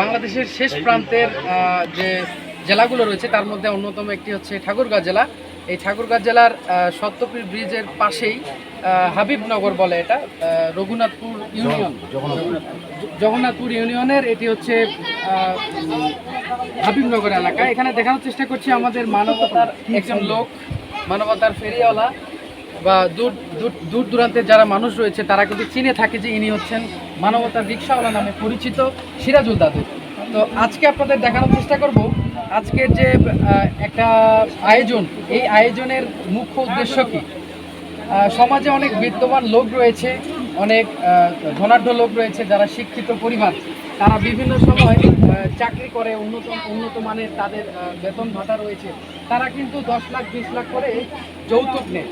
বাংলাদেশের শেষ প্রান্তের যে জেলাগুলো রয়েছে তার মধ্যে অন্যতম একটি হচ্ছে ঠাকুরগাঁও জেলা। এই ঠাকুরগাঁও জেলার সত্যপীর ব্রিজের পাশেই হাবিবনগর বলে এটা রঘুনাথপুর ইউনিয়ন। জগন্নাথপুর ইউনিয়নের এটি হচ্ছে হাবিবনগর এলাকা। এখানে দেখানোর চেষ্টা করছি আমাদের মানবতার একজন লোক মানবতার ফেরিওয়ালা বা দূর দূর দূর দূরান্তের যারা মানুষ রয়েছে, তারা কিন্তু চিনে থাকে যে ইনি হচ্ছেন মানবতার রিক্সাওয়ালা নামে পরিচিত সিরাজুল দাদু। তো আজকে আপনাদের দেখানোর চেষ্টা করব। আজকের যে একটা আয়োজন, এই আয়োজনের মুখ্য উদ্দেশ্য কি? সমাজে অনেক বিদ্যমান লোক রয়েছে, অনেক ধনাঢ্য লোক রয়েছে যারা শিক্ষিত পরিবার। তারা বিভিন্ন সময় চাকরি করে, উন্নত উন্নত মানের তাদের বেতন ভাতা রয়েছে। তারা কিন্তু দশ লাখ, বিশ লাখ করে যৌতুক নেয়।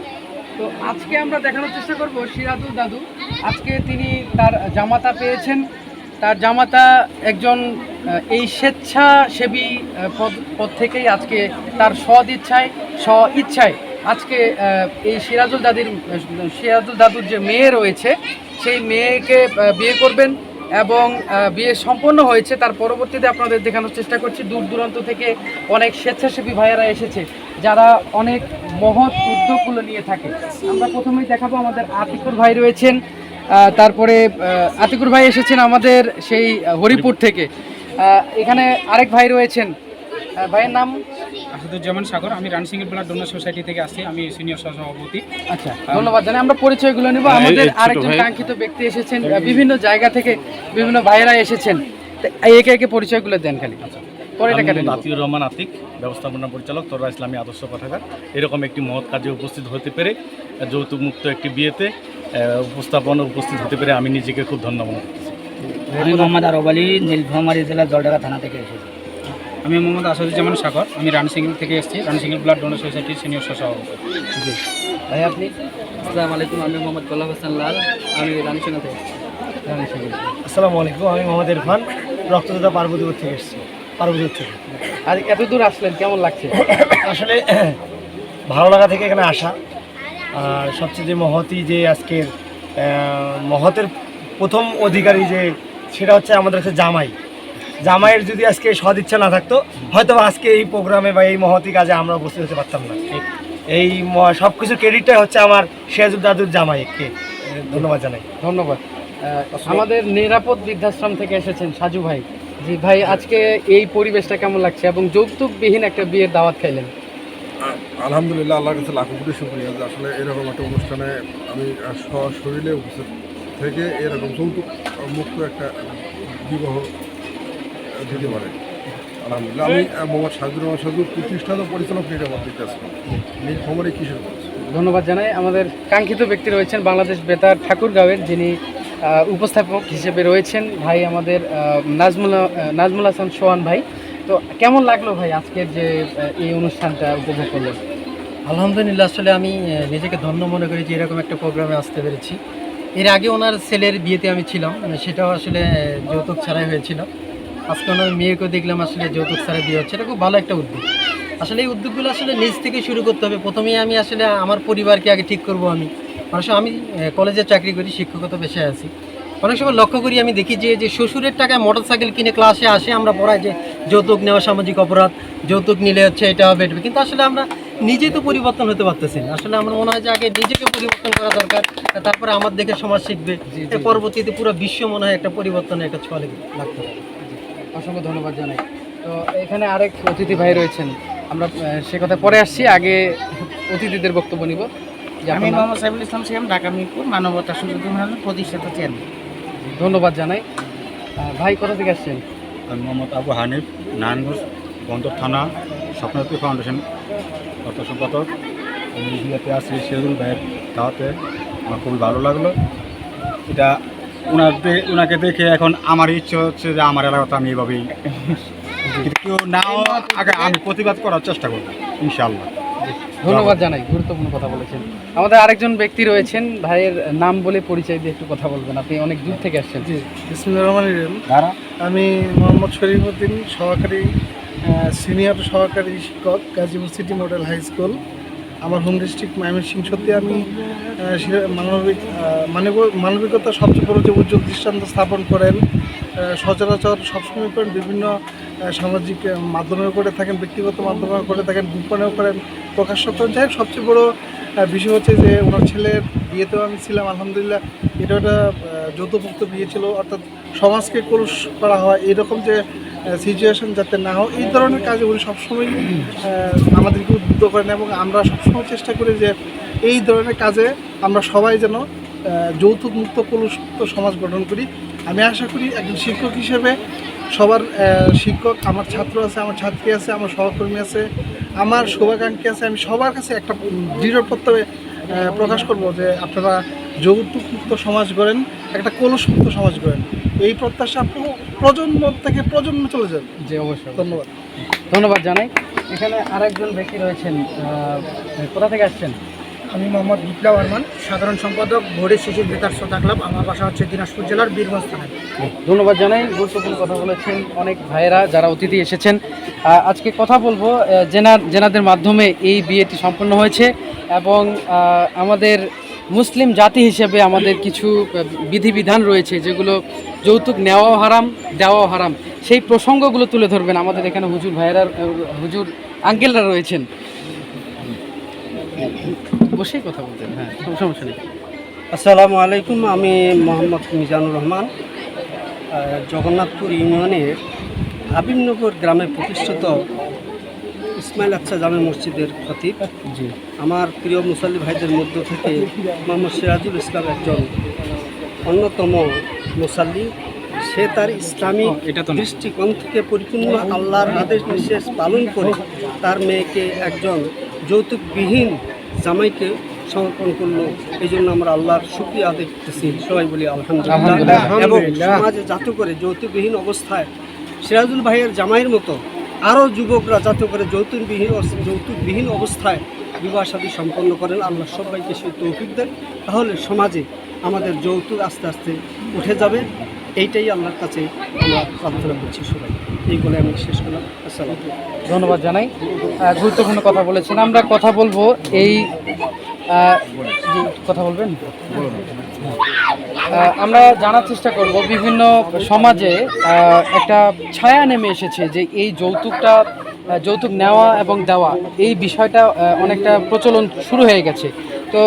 তো আজকে আমরা দেখানোর চেষ্টা করব সিরাজুল দাদু। আজকে তিনি তার জামাতা পেয়েছেন। তার জামাতা একজন এই স্বেচ্ছাসেবী পদ পদ থেকেই আজকে তার সদ ইচ্ছায় স্ব ইচ্ছায় আজকে এই সিরাজুল দাদির সিরাজুল দাদুর যে মেয়ে রয়েছে, সেই মেয়েকে বিয়ে করবেন। এবং বিয়ে সম্পন্ন হয়েছে। তার পরবর্তীতে আপনাদের দেখানোর চেষ্টা করছি। দূর দূরান্ত থেকে অনেক স্বেচ্ছাসেবী ভাইয়েরা এসেছে, যারা অনেক মহৎ উদ্যোগগুলো নিয়ে থাকে। আমরা প্রথমেই দেখাবো আমাদের আতিকুর ভাই রয়েছেন। তারপরে আতিকুর ভাই এসেছেন আমাদের সেই হরিপুর থেকে। এখানে আরেক ভাই রয়েছেন। ভাইয়ের নাম আসাদুজ্জামান সাগর আমি রানসিংহের বেলা ডোনার সোসাইটি থেকে আসছি আমি সিনিয়র সহসভাপতি। আচ্ছা ধন্যবাদ জানাই। আমরা পরিচয়গুলো নেব। আমাদের আরেকজন কাঙ্ক্ষিত ব্যক্তি এসেছেন বিভিন্ন জায়গা থেকে বিভিন্ন ভাইয়েরা এসেছেন। একে একে পরিচয়গুলো দেন খালি। পরে এটা আতিউর রহমান আতিক ব্যবস্থাপনা পরিচালক তোরা ইসলামী আদর্শ পাঠাগার। এরকম একটি মহৎ কাজে উপস্থিত হতে পেরে যৌতুক মুক্ত একটি বিয়েতে উপস্থাপনা উপস্থিত হতে পেরে আমি নিজেকে খুব ধন্যবাদ আমি মোহাম্মদ আরব আলী নীলফামারী জেলা জলডাকা থানা থেকে এসেছি। আমি মোহাম্মদ আসাদুজ্জামান সাগর আমি রানসিংহ থেকে এসেছি রানসিংহের ব্লাড ডোনার সোসাইটির সিনিয়র সহসভাপতি। জি। ভাই আপনি? আসসালামু আলাইকুম আমি মোহাম্মদ গোলাম হাসান লাল আমি রামসিংহ থেকে জানেন সেগুলো। আসসালামু আলাইকুম আমি মোহাম্মদ ইরফান রক্তদাতা পার্বতীপুর থেকে এসেছি পার্বতীপুর থেকে। আর এত দূর আসলেন কেমন লাগছে? আসলে ভালো লাগা থেকে এখানে আসা আর সবচেয়ে যে মহতি যে আজকের মহতের প্রথম অধিকারী যে সেটা হচ্ছে আমাদের হচ্ছে জামাই। জামাইয়ের যদি আজকে সদিচ্ছা না থাকতো হয়তো বা আজকে এই প্রোগ্রামে বা এই মহতি কাজে আমরা উপস্থিত হতে পারতাম না। এই সব কিছু ক্রেডিটটাই হচ্ছে আমার সিরাজুল দাদুর জামাইকে। ধন্যবাদ জানাই। ধন্যবাদ। আমাদের নিরাপদ বৃদ্ধাশ্রম থেকে এসেছেন সাজু ভাই। জি ভাই আজকে এই পরিবেশটা কেমন লাগছে এবং যৌতুকবিহীন একটা বিয়ের দাওয়াত খাইলেন? আলহামদুলিল্লাহ আল্লাহর কাছে লাখো কোটি শুক্রিয়া। যে আসলে এরকম একটা অনুষ্ঠানে আমি শরীরে উপস্থিত থেকে এরকম যৌতুক মুক্ত একটা বিবাহ দিতে পারে। আলহামদুলিল্লাহ আমি মোহাম্মদ সাজুর রহমান সাজুর প্রতিষ্ঠাতা পরিচালক নিরাপদ বিদ্যাশ্রম নীল খবরে কিশোর ধন্যবাদ জানাই। আমাদের কাঙ্ক্ষিত ব্যক্তি রয়েছেন বাংলাদেশ বেতার ঠাকুরগাঁওয়ের যিনি উপস্থাপক হিসেবে রয়েছেন ভাই আমাদের নাজমুল নাজমুল হাসান সোহান ভাই। তো কেমন লাগল ভাই আজকের যে এই অনুষ্ঠানটা উপভোগ করলেন? আলহামদুলিল্লাহ আসলে আমি নিজেকে ধন্য মনে করি যে এরকম একটা প্রোগ্রামে আসতে পেরেছি। এর আগে ওনার ছেলের বিয়েতে আমি ছিলাম আহ, সেটাও আসলে যৌতুক ছাড়াই হয়েছিল। আজকে ওনার মেয়েকেও দেখলাম আসলে যৌতুক ছাড়াই বিয়ে হচ্ছে। এটা খুব ভালো একটা উদ্যোগ। আসলে এই উদ্যোগগুলো আসলে নিজ থেকে শুরু করতে হবে। প্রথমেই আমি আসলে আমার পরিবারকে আগে ঠিক করব আমি। মানুষ আমি কলেজে চাকরি করি শিক্ষকতা পেশায় আছি। অনেক সময় লক্ষ্য করি আমি দেখি যে যে শ্বশুরের টাকায় মোটর সাইকেল কিনে ক্লাসে আসে আমরা পড়াই যে যৌতুক নেওয়া সামাজিক অপরাধ যৌতুক নিলে হচ্ছে এটা হবে এটা কিন্তু আসলে আমরা নিজেই তো পরিবর্তন হতে পারতেছি না। আসলে আমার মনে হয় যে আগে নিজেকে পরিবর্তন করা দরকার তারপরে আমার দেখে সমাজ শিখবে। পরবর্তীতে পুরো বিশ্ব মনে হয় একটা পরিবর্তনের একটা ছোঁয়া লাগতে পারে। অসংখ্য ধন্যবাদ জানাই। তো এখানে আরেক অতিথি ভাই রয়েছেন। আমরা সে কথা পরে আসছি আগে অতিথিদের বক্তব্য নিব। যে আমি মোহাম্মদ সাইফুল ইসলাম সিয়াম ঢাকা মিরপুর মানবতা সুযোগ প্রতিষ্ঠাতা চেয়ারম্যান। ধন্যবাদ জানাই। ভাই কোথা থেকে আসছেন? আমি মোহাম্মদ আবু হানিফ নারায়ণগঞ্জ বন্দর থানা স্বপ্নতী ফাউন্ডেশন অর্থ সম্পাদক। আমি আসছি সেদুল ভাইয়ের দাওয়াতে। আমার খুবই ভালো লাগল। এটা ওনার ওনাকে দেখে এখন আমার ইচ্ছে হচ্ছে যে আমার এলাকাতে আমি এভাবেই কিন্তু কেউ নাও আগে আমি প্রতিবাদ করার চেষ্টা করব ইনশাল্লাহ ধন্যবাদ জানাই গুরুত্বপূর্ণ কথা বলেছেন। আমাদের আরেকজন ব্যক্তি রয়েছেন ভাইয়ের নাম বলে পরিচয় দিয়ে একটু কথা বলবেন আপনি অনেক দূর থেকে আসছেন। জি বিসমুল্লাহ রহমান আমি মোহাম্মদ শরীফউদ্দিন সহকারী সিনিয়র সহকারী শিক্ষক Gazipur city model high school. আমার হোম ডিস্ট্রিক্ট ময়মনসিং সত্যি আমি মানবিক মানে মানব- মানবিকতা সবচেয়ে বড় যে উজ্জ্বল দৃষ্টান্ত স্থাপন করেন সচরাচর সবসময় করেন, বিভিন্ন সামাজিক মাধ্যমেও মাধ্যমে করে থাকেন, ব্যক্তিগত মাধ্যমেও করে থাকেন, গোপনেও করেন প্রকাশ্য করেন যাই সবচেয়ে বড় বিষয় হচ্ছে যে ওনার ছেলের বিয়েতেও আমি ছিলাম আলহামদুলিল্লাহ। এটা একটা আহ, যৌথমুক্ত বিয়ে ছিল অর্থাৎ সমাজকে কলুষ করা হয় এরকম যে সিচুয়েশন যাতে না হয় এই ধরনের কাজে উনি সবসময় আমাদেরকে উদ্বুদ্ধ করেন এবং আমরা সবসময় চেষ্টা করি যে এই ধরনের কাজে আমরা সবাই যেন যৌতুক মুক্ত কলুষমুক্ত সমাজ গঠন করি। আমি আশা করি একজন শিক্ষক হিসেবে সবার শিক্ষক আমার ছাত্র আছে আমার ছাত্রী আছে আমার সহকর্মী আছে আমার শুভাকাঙ্ক্ষী আছে আমি সবার কাছে একটা দৃঢ় প্রত্যয়ে প্রকাশ করব যে আপনারা যৌতুক মুক্ত সমাজ গড়েন একটা কলুষমুক্ত সমাজ গড়েন। এই প্রত্যাশা প্র- প্রজন্ম থেকে প্রজন্ম চলে যাবে জি অবশ্যই। ধন্যবাদ। ধন্যবাদ জানাই। এখানে আরেকজন ব্যক্তি রয়েছেন কোথা থেকে আসছেন? আমি মোহাম্মদ বিপ্লব বর্মন সাধারণ সম্পাদক ভোরের শিশুর বেতার শ্রোতা ক্লাব। আমার বাসা হচ্ছে দিনাজপুর জেলার বীরগঞ্জ থানায়। ধন্যবাদ জানাই। গুরুত্বপূর্ণ কথা বলেছেন অনেক ভাইয়েরা যারা অতিথি এসেছেন। আজকে কথা বলব জেনার জেনাদের মাধ্যমে এই বিয়েটি সম্পন্ন হয়েছে। এবং আমাদের মুসলিম জাতি হিসেবে আমাদের কিছু বিধিবিধান রয়েছে যেগুলো যৌতুক নেওয়াও হারাম, দেওয়াও হারাম। সেই প্রসঙ্গগুলো তুলে ধরবেন আমাদের এখানে হুজুর ভাইয়েরা হুজুর আঙ্কেলরা রয়েছেন। বসেই কথা বলতেন হ্যাঁ সমস্যা নেই। আসসালামু আলাইকুম, আমি মোহাম্মদ মিজানুর রহমান জগন্নাথপুর ইউনিয়নের হাবিবনগর গ্রামে প্রতিষ্ঠিত ইসমাইল আচ্ছা জামে মসজিদের খতিব। জি। আমার প্রিয় মুসল্লি ভাইদের মধ্য থেকে মোহাম্মদ সিরাজুল ইসলাম একজন অন্যতম মুসাল্লি। সে তার ইসলামী। দৃষ্টিকোণ থেকে পরিপূর্ণ আল্লাহর আদেশ নির্দেশ পালন করে তার মেয়েকে একজন যৌতুকবিহীন জামাইকে সমর্পণ করল। এই জন্য আমরা আল্লাহর শুক্রিয়া আদায় করতেছি। সবাই বলি আলহামদুলিল্লাহ। আলহামদুলিল্লাহ। এবং সমাজে যাতে করে যৌতুকবিহীন অবস্থায় সিরাজুল ভাইয়ের জামাইয়ের মতো আরও যুবকরা যাতে করে যৌতুকবিহীন যৌতুকবিহীন অবস্থায় বিবাহ সাদী সম্পন্ন করেন আল্লাহ সবাইকে সেই তৌফিক দেন। তাহলে সমাজে আমাদের যৌতুক আস্তে আস্তে উঠে যাবে। এইটাই আল্লাহর কাছে আমরা প্রার্থনা করছি সবাই। এই বলে আমি শেষ করলাম। আসসালাম ধন্যবাদ জানাই। গুরুত্বপূর্ণ কথা বলেছেন। আমরা কথা বলব এই কথা বলবেন? আমরা জানার চেষ্টা করব বিভিন্ন সমাজে একটা ছায়া নেমে এসেছে যে এই যৌতুকটা যৌতুক নেওয়া এবং দেওয়া, এই বিষয়টা অনেকটা প্রচলন শুরু হয়ে গেছে। তো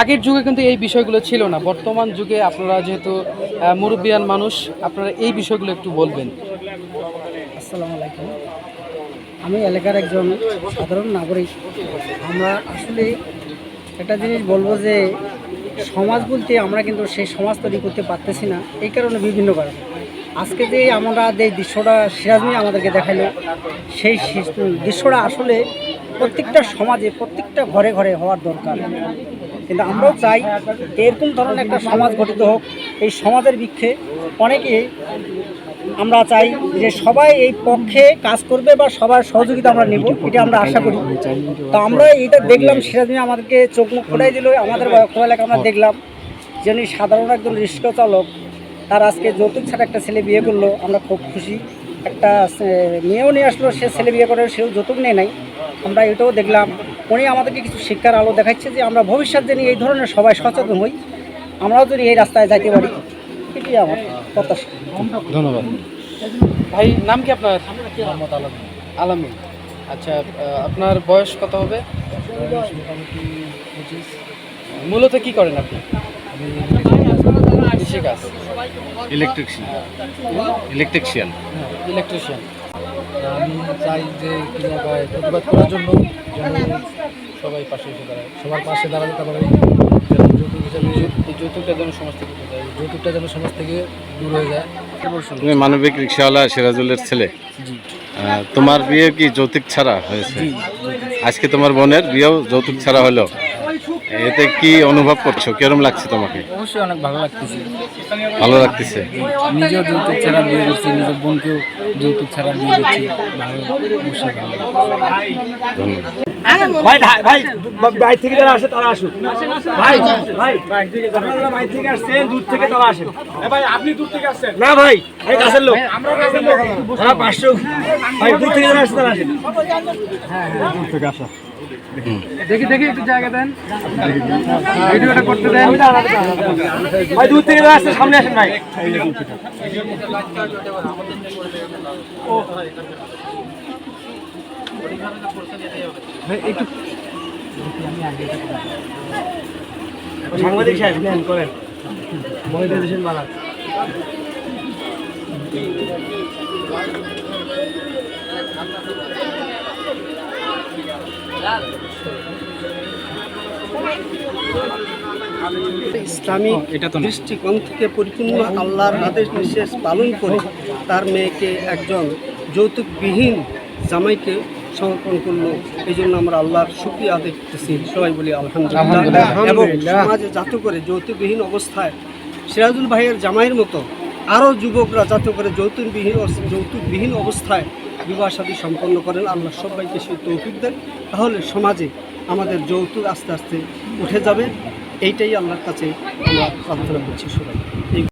আগের যুগে কিন্তু এই বিষয়গুলো ছিল না। বর্তমান যুগে আপনারা যেহেতু মুরব্বিয়ান মানুষ, আপনারা এই বিষয়গুলো একটু বলবেন। আসসালামু আলাইকুম। আমি এলাকার একজন সাধারণ নাগরিক। আমরা আসলে একটা জিনিস বলব যে সমাজ বলতে আমরা কিন্তু সেই সমাজ তৈরি করতে পারতেছি না, এই কারণে বিভিন্ন কারণে। আজকে যে আমরা যে দৃশ্যটা সিরাজ নিয়ে আমাদেরকে দেখাইলো সেই দৃশ্যটা আসলে প্রত্যেকটা সমাজে, প্রত্যেকটা ঘরে ঘরে হওয়ার দরকার। কিন্তু আমরাও চাই এরকম ধরনের একটা সমাজ গঠিত হোক, এই সমাজের বৃক্ষে অনেকে আমরা চাই যে সবাই এই পক্ষে কাজ করবে বা সবার সহযোগিতা আমরা নেব, এটা আমরা আশা করি। তো আমরা এটা দেখলাম সিরাজমি আমাদেরকে চোখ মুখ খোলাই দিল, আমাদের খোলা এলাকা আমরা দেখলাম যে উনি সাধারণ একজন রিক্সা চালক তার আজকে যৌতুক ছাড়া একটা ছেলে বিয়ে করল, আমরা খুব খুশি। একটা মেয়েও নিয়ে আসলো, সে ছেলে বিয়ে করে, সেও যৌতুক নেয় নাই। আমরা এটাও দেখলাম। উনি আমাদেরকে কিছু শিক্ষার আলো দেখাচ্ছে যে আমরা ভবিষ্যৎ জানি এই ধরনের সবাই সচেতন হই, আমরাও যদি এই রাস্তায় যাইতে পারি এটি আমার। প্রত্যাশা ধন্যবাদ। ভাই নাম কি আপনার? মোহাম্মদ আলমিন আলামিন আচ্ছা আপনার বয়স কত হবে? মূলত কি করেন আপনি? কৃষিকাজ। Electrician electrician electrician. আমি চাই যে প্রতিবাদ করার জন্য সবাই পাশে এসে দাঁড়ায়। সবার পাশে দাঁড়াতে তারপরে যৌতুক হিসাবে এই যৌতুকটা যেন সমাজ থেকে উঠে যায়। যৌতুকটা যেন সমাজ থেকে দূর হয়ে যায়। তুমি মানবিক রিক্সাওয়ালা সিরাজুলের ছেলে। তোমার বিয়ে কি যৌতুক ছাড়া হয়েছে? আজকে তোমার বোনের বিয়েও যৌতুক ছাড়া হলো। এতে কি অনুভব করছ? কিরম লাগছে তোমাকে? অবশ্যই অনেক ভালো লাগতেছে। ভালো লাগতেছে? নিজেও যৌতুক ছাড়া বিয়ে করছি নিজের বোনকেও যৌতুক ছাড়া বিয়ে দিচ্ছি ভালো অবশ্যই ভালো ধন্যবাদ। ভাই ভাই ভাই ভাই থেকে যারা আসে তারা আসুন ভাই ভাই। আপনারা ভাই থেকে আসছেন দূর থেকে তারা আসেন। ভাই আপনি দূর থেকে আসছেন। না ভাই ভাই কাছের লোক। আমরা কাছের লোক। তারা পাঁচশো ভাই দূর থেকে যারা আসে তারা আসেন। হ্যাঁ হ্যাঁ দূর থেকে আসা দেখি দেখি একটু জায়গা দেন। ভিডিওটা করতে দেন। ভাই দূর থেকে আসতে সামনে আসেন ভাই। সাংবাদিক সাহেব। করেন। দৃষ্টিকোণ থেকে পরিপূর্ণ আল্লাহর আদেশ নিঃশেষ পালন করে তার মেয়েকে একজন যৌতুকবিহীন জামাইকে সমর্পণ করল এই জন্য আমরা আল্লাহর শুক্রিয়া আদায় করতেছি। সবাই বলি আলহামদুলিল্লাহ। এবং সমাজে যাতে করে যৌতুকবিহীন অবস্থায় সিরাজুল ভাইয়ের জামাইয়ের মতো আরও যুবকরা যাতে করে যৌতুকবিহীন যৌতুকবিহীন অবস্থায় বিবাহ সাদী সম্পন্ন করেন আল্লাহ সবাইকে সেই তৌফিক দেন। তাহলে সমাজে আমাদের যৌতুক আস্তে আস্তে উঠে যাবে। এইটাই আল্লাহর কাছে আমরা প্রার্থনা করছি সবাই। এই